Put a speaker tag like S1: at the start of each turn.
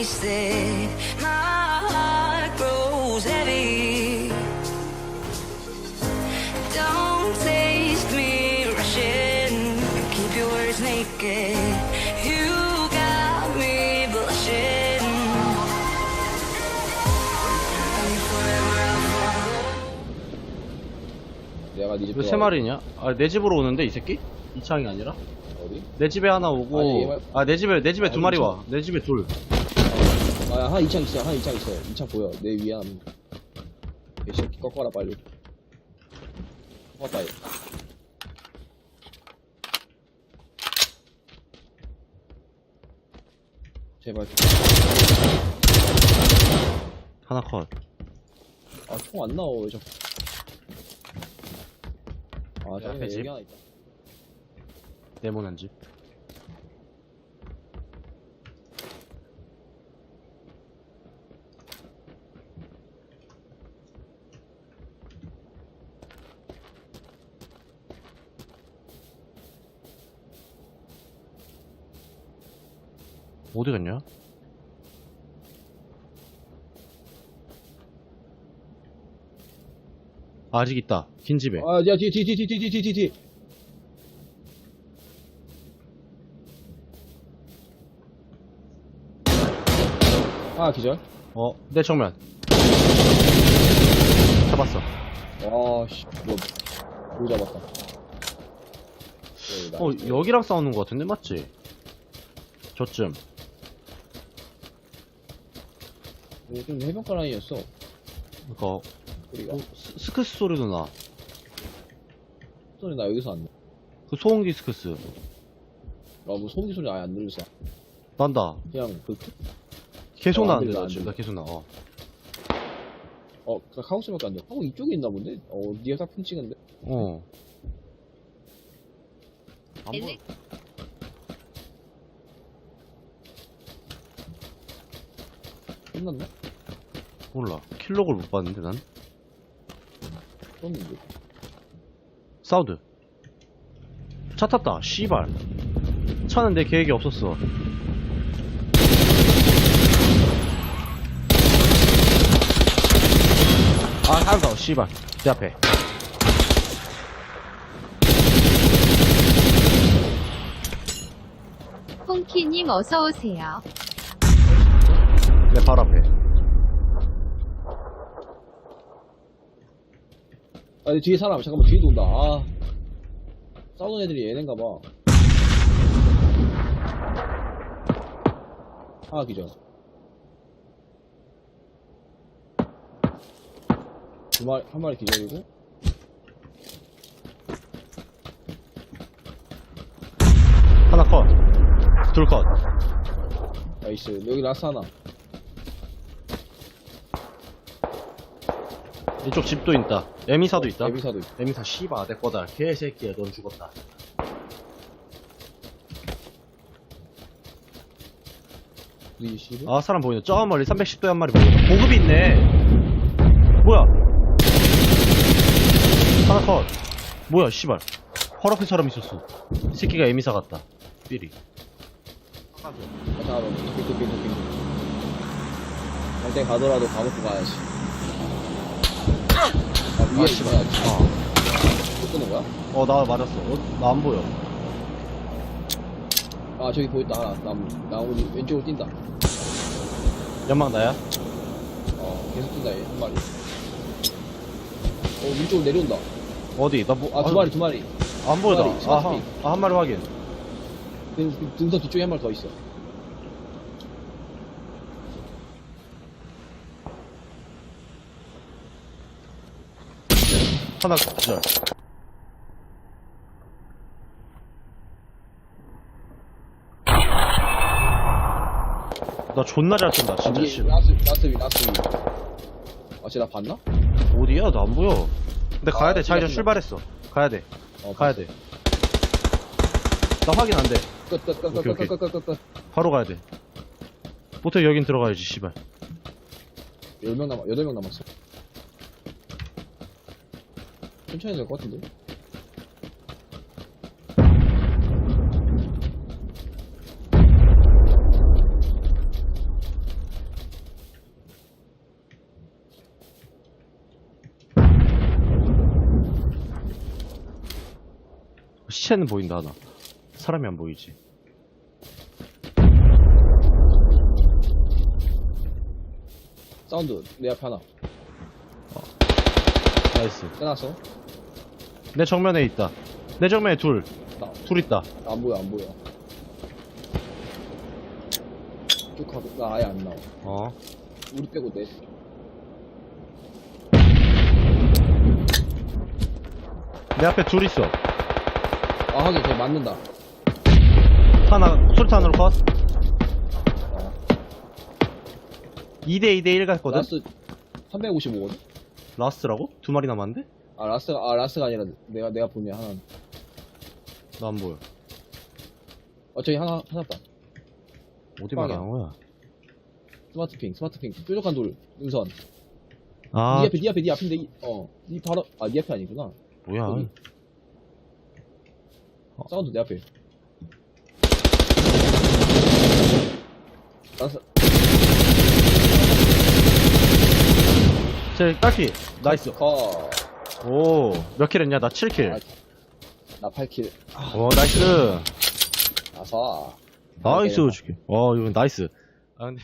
S1: wasted. My heart grows heavy. Don't taste me rushing. Keep your words naked. You got me blushing. Are you forever out for
S2: 내가 네 집.
S3: 왜세 마리냐? 아, 내 집으로 오는데, 이 새끼? 이창이 아니라?
S2: 어디?
S3: 내 집에 하나 오고,
S2: 아니, 얘가-
S3: 아, 내 집에, 내 집에
S2: 아니,
S3: 두 마리. 와. 내 집에 둘.
S2: 아, 한 2창 있어, 한 2창 있어. 2창 보여. 내 위에 한. 이 새끼 꺾어라, 빨리. 꺾었다, 얘. 제발.
S3: 하나 컷.
S2: 아, 총 안 나와, 왜 자꾸. 아,
S3: 내 앞에
S2: 저기
S3: 집?
S2: 여기 하나 있다.
S3: 네모난 집. 어디 갔냐? 아직 있다. 긴 집에.
S2: 아, 야, 뒤, 뒤, 뒤, 뒤, 뒤, 뒤, 뒤, 뒤, 뒤. 아, 기절.
S3: 어, 내 정면. 잡았어.
S2: 와, 씨, 뭐, 뭐 잡았다. 네,
S3: 어. 여기랑 싸우는 것 같은데, 맞지? 저쯤.
S2: 좀 해변가 라인이었어.
S3: 그니까,
S2: 우리가.
S3: 어, 스- 스크스 소리도 나.
S2: 소리 나 여기서 안 나.
S3: 그 소음기 스크스.
S2: 나뭐 소음기 소리 아예 안 들렸어.
S3: 난다.
S2: 그냥 그,
S3: 계속
S2: 어, 안
S3: 나는데,
S2: 들려,
S3: 나
S2: 안
S3: 지금. 나
S2: 들려.
S3: 계속 나. 어.
S2: 어, 그 카우스밖에 안 돼. 하고 이쪽에 있나 본데? 어, 니가 딱핀 찍은데?
S3: 어. 안 보여.
S4: 엘리-
S2: 끝났나?
S3: 몰라. 킬록을 못 봤는데, 난.
S2: 떴는데.
S3: 사우드. 차 탔다. 씨발. 차는 내 계획이 없었어. 아, 하나 더. 씨발. 내 앞에.
S4: 콩키님 어서 오세요.
S3: 내 발 앞에.
S2: 아, 내 뒤에 사람. 잠깐만, 뒤에도 온다. 아. 싸우는 애들이 얘네인가 봐. 아, 기절. 두 마리, 한 마리 기절이고.
S3: 하나 컷. 둘 컷.
S2: 나이스. 여기 라스 하나.
S3: 이쪽 집도 있다. 에미사도 있다.
S2: 에비사도 있어.
S3: 에미사 씨발 내 거다. 개새끼야 넌 죽었다.
S2: 우리 씨.
S3: 아 사람 보이네. 저 멀리 310도에 한 마리 보이네. 보급이 있네. 뭐야? 하나 컷. 뭐야 씨발. 사람 있었어. 이 새끼가 에미사 같다. 삐리.
S2: 아, 잠깐만. 빙빙빙빙빙. 갈때 가더라도 가먹고 가야지. 아, 위에
S3: 씨발.
S2: 있어야지.
S3: 어.
S2: 또 끄는 거야?
S3: 어, 나 맞았어. 어, 나 안 보여.
S2: 아, 저기 보였다. 하나. 나무. 나무 왼쪽으로 뛴다.
S3: 연막 나야?
S2: 어, 계속 뛴다, 얘. 한 마리. 어, 위쪽으로 내려온다.
S3: 어디? 나 뭐,
S2: 아, 두 마리, 두 마리.
S3: 안 보여,
S2: 두
S3: 나.
S2: 마리,
S3: 아,
S2: 스마트핑.
S3: 한, 아, 한 마리 확인.
S2: 등, 등- 등선 뒤쪽에 한 마리 더 있어.
S3: 하나, 기절. 나 존나 잘 쏜다, 진짜. 씨.
S2: 라스, 라스 위, 라스 위. 아, 쟤나 봤나?
S3: 어디야? 나 안 보여. 근데 가야
S2: 아,
S3: 돼.
S2: 뛴다,
S3: 출발했어. 가야 돼.
S2: 어,
S3: 가야 돼. 나 확인 안 돼.
S2: 끝, 끝, 끝, 끝,
S3: 오케이,
S2: 끝, 끝, 끝, 끝, 끝.
S3: 바로 가야 돼. 보통 여긴 들어가야지, 씨발.
S2: 10명 남았, 8명 남았어. 천천히 될 것 같은데?
S3: 시체는 보인다 하나. 사람이 안 보이지.
S2: 사운드 내 앞에 하나. 어.
S3: 나이스.
S2: 빼놨어?
S3: 내 정면에 있다. 내 정면에 둘.
S2: 나,
S3: 둘 있다.
S2: 안 보여 안 보여 쭉 가도 나 아예 안 나와
S3: 어.
S2: 우리 빼고 넷
S3: 내 앞에 둘 있어.
S2: 아 하긴 걔 맞는다
S3: 하나, 수류탄으로 컷.
S2: 어.
S3: 2대 2대 1 갔거든?
S2: 라스 355거든?
S3: 라스트 라고? 두 마리 남았는데?
S2: 아 라스가 아 라스가 아니라 내가 내가 보면 하나
S3: 나 안 보여.
S2: 어 저기 하나 하나 봐
S3: 어디
S2: 빵이야.
S3: 말하는 거야?
S2: 스마트 핑 스마트 핑 뾰족한 돌 능선
S3: 아,
S2: 네 앞에 네 앞에 네 앞인데 이- 어, 이 바로 아네 앞에 아니구나
S3: 뭐야.
S2: 거기. 사운드 내 앞에 라스
S3: 제 딸기. 나이스.
S2: 컷
S3: 오, 몇 킬 했냐? 나 7킬.
S2: 아, 나 8킬
S3: 오, 나이스.
S2: 아사
S3: 나이스, 죽여. 와, 이거 나이스. 아, 근데.